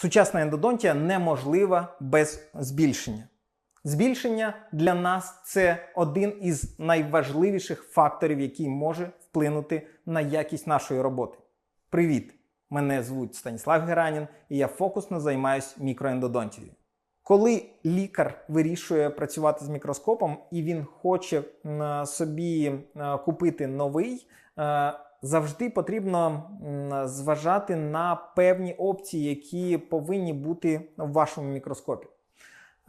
Сучасна ендодонтія неможлива без збільшення. Збільшення для нас це один із найважливіших факторів, який може вплинути на якість нашої роботи. Привіт! Мене звуть Станіслав Геранін і я фокусно займаюся мікроендодонтією. Коли лікар вирішує працювати з мікроскопом і він хоче собі е, купити новий, е, завжди потрібно зважати на певні опції, які повинні бути в вашому мікроскопі.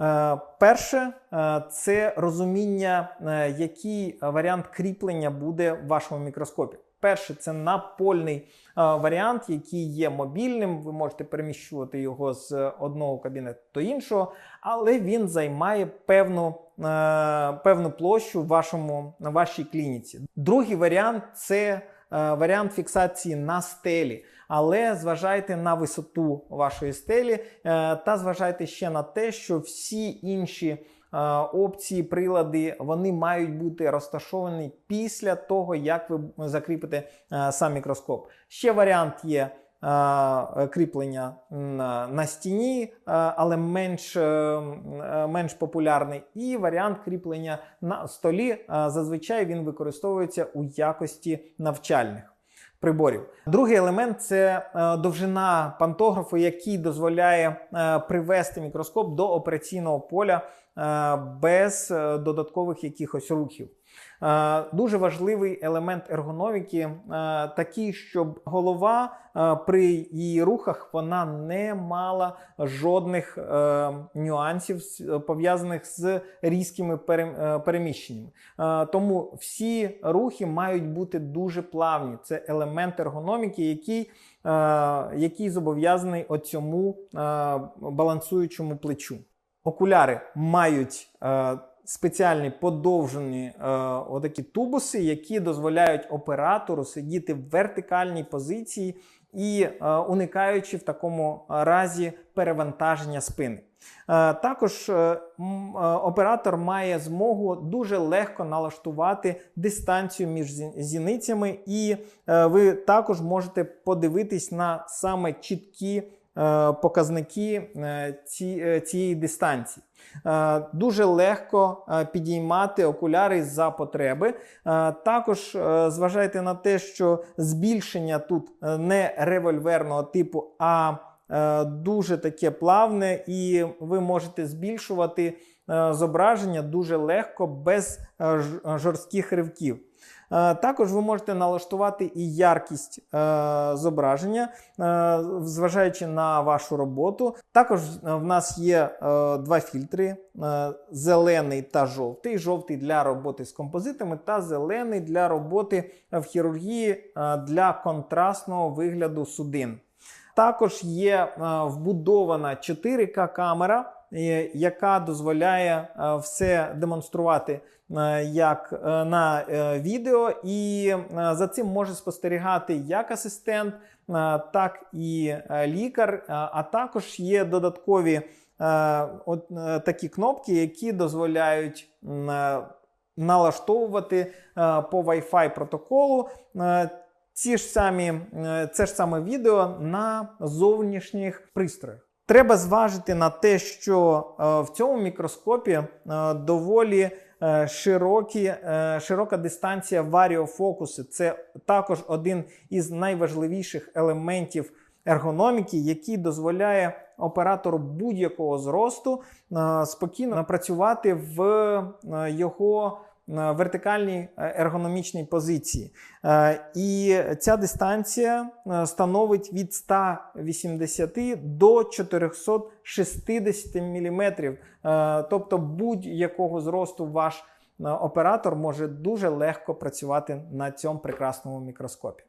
Е, Перше, е, це розуміння, е, який варіант кріплення буде в вашому мікроскопі. Перше, це напольний варіант, який є мобільним. Ви можете переміщувати його з одного кабінету до іншого, але він займає певну, певну площу в вашому, на вашій клініці. Другий варіант це варіант фіксації на стелі. Але зважайте на висоту вашої стелі е, та зважайте ще на те, що всі інші е, опції, прилади, вони мають бути розташовані після того, як ви закріпите е, сам мікроскоп. Ще варіант є. Е, Кріплення на, стіні, е, але менш, е, менш популярний, і варіант кріплення на столі. Зазвичай він використовується у якості навчальних приборів. Другий елемент це довжина пантографу, який дозволяє привести мікроскоп до операційного поля без додаткових якихось рухів. Е, Дуже важливий елемент ергономіки, е, такий, щоб голова е, при її рухах вона не мала жодних нюансів пов'язаних з різкими переміщеннями. Тому всі рухи мають бути дуже плавні. Це елемент ергономіки, який, який зобов'язаний оцьому балансуючому плечу. Окуляри мають спеціальні подовжені е, отакі тубуси, які дозволяють оператору сидіти в вертикальній позиції і е, уникаючи в такому разі перевантаження спини. Е, Також е, е, оператор має змогу дуже легко налаштувати дистанцію між зіницями, і е, ви також можете подивитись на саме чіткі показники е, е, цієї дистанції. Е, Дуже легко е, підіймати окуляри за потреби. Е, Також е, зважайте на те, що збільшення тут е, не револьверного типу, а е, дуже таке плавне, і ви можете збільшувати е, зображення дуже легко без е, жорстких ривків. Е, Також ви можете налаштувати і яркість е, зображення, е, зважаючи на вашу роботу. Також в нас є два фільтри: зелений та жовтий. Жовтий для роботи з композитами, та зелений для роботи в хірургії для контрастного вигляду судин. Також є е, вбудована 4К камера, е, яка дозволяє е, все демонструвати як на відео, і за цим може спостерігати як асистент, так і лікар. А також є додаткові от, такі кнопки, які дозволяють налаштовувати по Wi-Fi протоколу. Ці ж самі, е, це ж саме відео на зовнішніх пристроях. Треба зважити на те, що е, в цьому мікроскопі е, доволі широкі, широка дистанція варіофокуси. Це також один із найважливіших елементів ергономіки, який дозволяє оператору будь-якого зросту спокійно працювати в його вертикальній е, ергономічній позиції. Е, І ця дистанція е, становить від 180 до 460 мм. Тобто будь-якого зросту ваш оператор може дуже легко працювати на цьому прекрасному мікроскопі.